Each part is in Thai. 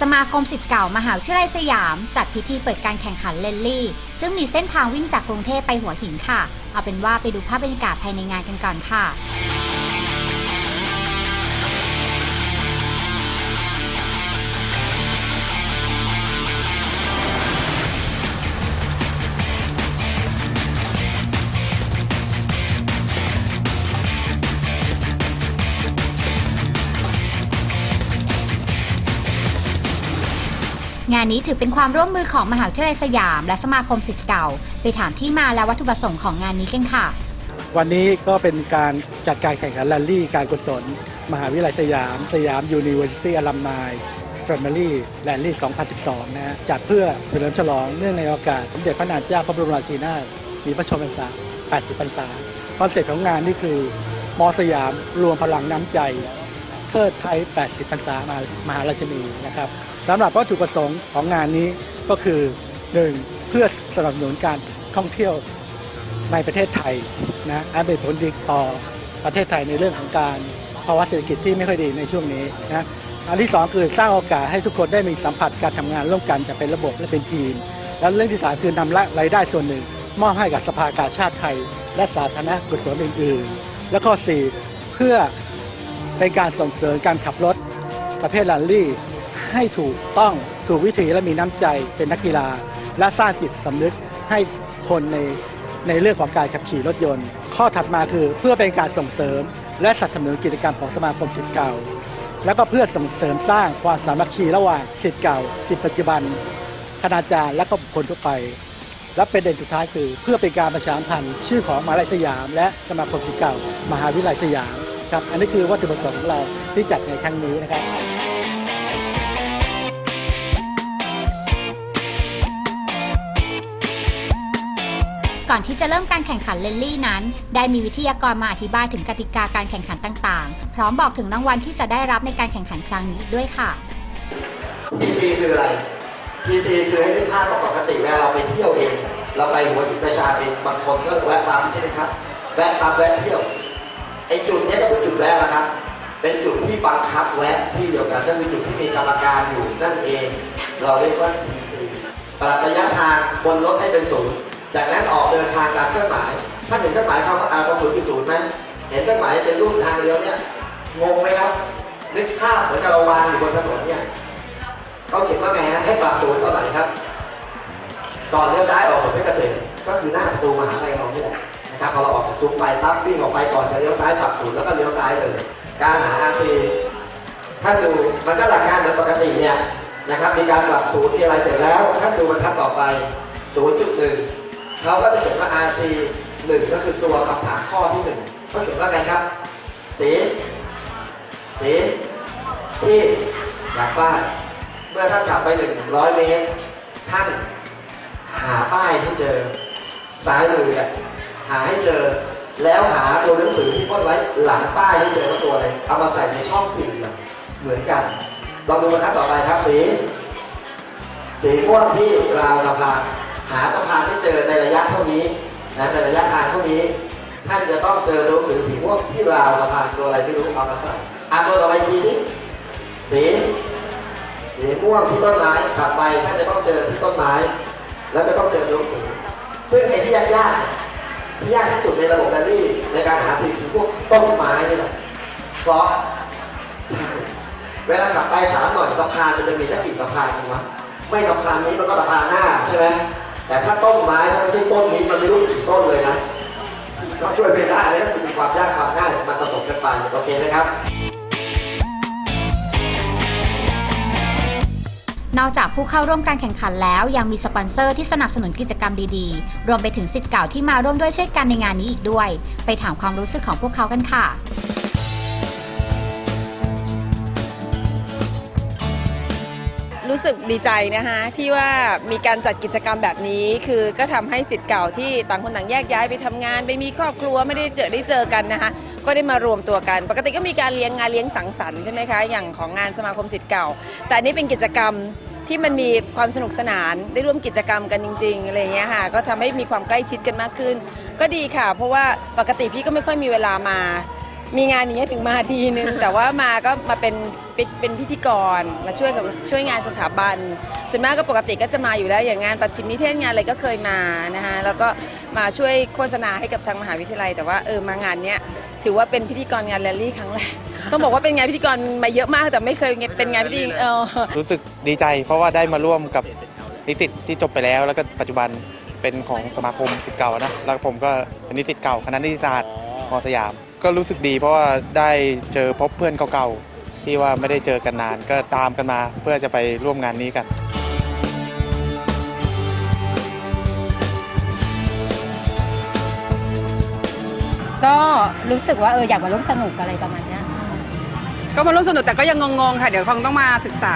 สมาคมสิทธิ์เก่ามหาวิทยาลัยสยาม จัดพิธีเปิดการแข่งขันเลนลี่ ซึ่งมีเส้นทางวิ่งจากกรุงเทพไปหัวหินค่ะ เอาเป็นว่าไปดูภาพบรรยากาศภายในงานกันก่อนค่ะานนี้ถือเป็นความร่วมมือของมหาวิทยาลัยสยาม และสมาคมสิทธิ์เก่า ไปถามที่มาและวัตถุประสงค์ของงานนี้กันค่ะ วันนี้ก็เป็นการจัดการแข่งขันแรลลี่ การกุศล มหาวิทยาลัยสยาม สยาม University Alumni Family Rally 2012 นะฮะจัดเพื่อเฉลิมฉลองเนื่องในโอกาสสมเด็จพระนางเจ้าพระบรมราชินีนาถมีพระชนมพรรษา 80 พรรษา คอนเซ็ปต์ของงานนี่คือมอสยามรวมพลังน้ำใจ เทิดไทย 80พรรษามหามหาราชินีนะครับสำหรับวัตถุประสงค์ของงานนี้ก็คือ 1. เพื่อสนับสนุนการท่องเที่ยวในประเทศไทยนะอันเป็นผลดีต่อประเทศไทยในเรื่องของการภาวะเศรษฐกิจที่ไม่ค่อยดีในช่วงนี้นะอันที่สองคือสร้างโอกาสให้ทุกคนได้มีสัมผัสการทำงานร่วมกันจะเป็นระบบและเป็นทีม แล้วเรื่องที่สามคือนำรายได้ส่วนหนึ่ง มอบให้กับสภากาชาติไทย และสาธารณกุศลอื่น ๆ แล้วก็สี่เพื่อ เป็นการส่งเสริมการขับรถ ประเภทแรลลี่ ให้ถูกต้องถูกวิธีและมีน้ำใจเป็นนักกีฬา และสร้างจิตสำนึกให้คนในในเรื่องของการขับขี่รถยนต์ ข้อถัดมาคือเพื่อเป็นการส่งเสริม และสนับสนุนกิจกรรมของสมาคมสิทธิ์เก่า แล้วก็เพื่อส่งเสริมสร้างความสามัคคีระหว่างสิทธิ์เก่าสิทธิ์ปัจจุบันคณาจารย์และก็บุคคลทั่วไป และประเด็นสุดท้ายคือ เพื่อเป็นการประชาสัมพันธ์ชื่อของมหาวิทยาลัยสยาม และสมาคมสิทธิ์เก่ามหาวิทยาลัยสยาม ครับอันนี้คือวัตถุประสงค์ของเราที่จัดในครั้งนี้นะครับก่อนที่จะเริ่มการแข่งขันเลนลี่นั้น ได้มีวิทยากรมาอธิบายถึงกติกาการแข่งขันต่างๆ พร้อมบอกถึงรางวัลที่จะได้รับในการแข่งขันครั้งนี้อีกด้วยค่ะ TC คืออะไร TC คือให้นึกภาพว่าปกติเวลาเราไปเที่ยวเอง เราไปหัวหินประชาเป็นบางคนก็แวะปั๊มใช่ไหมครับ แวะปั๊มแวะเที่ยว ไอ้จุดนี้ก็คือจุดแวะละครับ เป็นจุดที่บังคับแวะที่เดียวกันก็คือจุดที่มีกรรมการอยู่นั่นเอง เราเรียกว่า TC ปรับระยะทางบนรถให้เป็นศูนย์จากนั้นออกเดินทางตามเครื่องหมายถ้าเห็นเครื่องหมายคำว่าอาตรงศูนย์เป็นศูนย์ไหมเห็นเครื่องหมายเป็นรูปทางเดียวเนี่ยงงไหมครับนึกภาพเหมือนกับเราวางอยู่บนถนนเนี่ยเขาเขียนว่าไงฮะให้ปรับศูนย์เท่าไหร่ครับก่อนเลี้ยวซ้ายออกถนนเพชรเกษมก็คือหน้าประตูมหาลัยเรานี่แหละ นะครับพอเราออกจากซุ้มไปปั๊บวิ่งออกไปก่อนจะเลี้ยวซ้ายปรับศูนย์แล้วก็เลี้ยวซ้ายเลย การหา RC ท่านดูมันก็หลักการเหมือนปกติเนี่ยนะครับมีการปรับศูนย์มีอะไรเสร็จแล้วท่านดูบรรทัดต่อไป 0.1เขาก็จะเขียนว่า RC 1 ก็คือตัวคำถามข้อที่1เขาเขียนว่าไงครับสีสีที่หลักป้ายเมื่อท่านขับไป 100 เมตร ท่านหาป้ายให้เจอซ้ายมือเนี่ย หาให้เจอ แล้วหาตัวหนังสือที่พ่นไว้หลังป้ายให้เจอว่าตัวอะไรเอามาใส่ในช่องสี่เหลี่ยมเหมือนกันลองดูบรรทัดต่อไปครับสี สีม่วงที่ราวสะพานหาสะพานที่เจอในระยะเท่านี้นะในระยะทางเท่านี้ท่านจะต้องเจอหนังสือสีม่วงที่ราวสะพานตัวอะไรไม่รู้เอามาใส่อ่านตัวต่อไปอีกทีนี้สีสีม่วงที่ต้นไม้ขับไปท่านจะต้องเจอที่ต้นไม้ แล้วจะต้องเจอหนังสือซึ่งไอ้ที่ยากๆ ที่ยากที่สุดในระบบแรลลี่ในการหาสิ่งคือพวกต้นไม้นี่แหละเพราะเวลาขับไปถามหน่อยสะพานมันจะมีสักกี่สะพานกันวะไม่สะพานนี้มันก็สะพานหน้าใช่ไหมแต่ถ้าต้นไม้ถ้าไม่ใช่ต้นนี้มันไม่รู้กี่ต้นเลยนะก็ช่วยไม่ได้เลยก็คือมีความยากความง่ายมันผสมกันไปโอเคไหมครับ นอกจากผู้เข้าร่วมการแข่งขันแล้ว ยังมีสปอนเซอร์ที่สนับสนุนกิจกรรมดีๆ รวมไปถึงสิทธิ์เก่าที่มาร่วมด้วยช่วยกันในงานนี้อีกด้วย ไปถามความรู้สึกของพวกเขากันค่ะ รู้สึกดีใจนะคะที่ว่ามีการจัดกิจกรรมแบบนี้ คือก็ทำให้สิทธิ์เก่าที่ต่างคนต่างแยกย้ายไปทำงาน ไปมีครอบครัวไม่ได้เจอได้เจอกันนะคะก็ได้มารวมตัวกัน ปกติก็มีการเลี้ยงงานเลี้ยงสังสรรค์ใช่ไหมคะอย่างของงานสมาคมสิทธิ์เก่า แต่นนี้เป็นกิจกรรมที่มันมีความสนุกสนานได้ร่วมกิจกรรมกันจริงๆอะไรเงี้ยค่ะก็ทำให้มีความใกล้ชิดกันมากขึ้น ก็ดีค่ะ เพราะว่าปกติพี่ก็ไม่ค่อยมีเวลามา มีงานอย่างเงี้ยถึงมาทีนึง แต่ว่ามาก็มาเป็นเป็นเป็นพิธีกรมาช่วยกับช่วยงานสถาบัน ส่วนมากก็ปกติก็จะมาอยู่แล้วอย่างงานปัจฉิมนิเทศงานอะไรก็เคยมานะคะแล้วก็มาช่วยโฆษณาให้กับทางมหาวิทยาลัย แต่ว่าเออมางานเนี้ยถือว่าเป็นพิธีกรงานแรลลี่ครั้งแรกต้องบอกว่าเป็นงานพิธีกรมาเยอะมาก แต่ไม่เคยเป็นงานพิธีเออรู้สึกดีใจ เพราะว่าได้มาร่วมกับนิสิตที่จบไปแล้ว แล้วก็ปัจจุบันเป็นของสมาคมสิทธิ์เก่านะแล้วผมก็เป็นนิสิตเก่าคณะนิติศาสตร์มสยาม ก็รู้สึกดีเพราะว่าได้เจอพบเพื่อนเก่าๆ ที่ว่าไม่ได้เจอกันนาน ก็ตามกันมาเพื่อจะไปร่วมงานนี้กัน ก็รู้สึกว่าเอออยากมาร่วมสนุกอะไรประมาณเนี้ยก็มาร่วมสนุกแต่ก็ยังงงๆค่ะ เดี๋ยวคงต้องมาศึกษา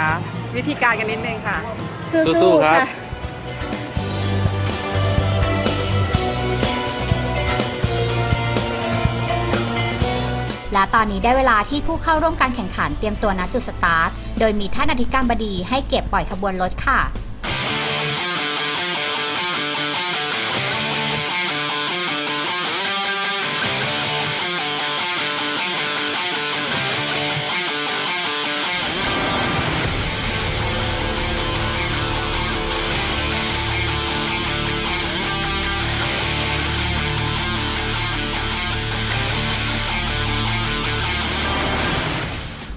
วิธีการกันนิดนึงค่ะ สู้ๆครั และตอนนี้ได้เวลาที่ผู้เข้าร่วมการแข่งขันเตรียมตัวณจุดสตาร์ท โดยมีท่านอธิการบดีให้เก็บปล่อยขบวนรถค่ะ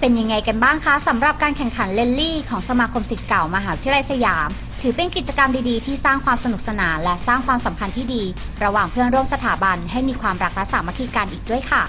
เป็นยังไงกันบ้างคะสำหรับการแข่งขันเลนลี่ของสมาคมศิษย์เก่ามหาวิทยาลัยสยาม ถือเป็นกิจกรรมดีๆ ที่สร้างความสนุกสนานและสร้างความสัมพันธ์ที่ดี ระหว่างเพื่อนร่วมสถาบันให้มีความรักและสามัคคีกันอีกด้วยค่ะ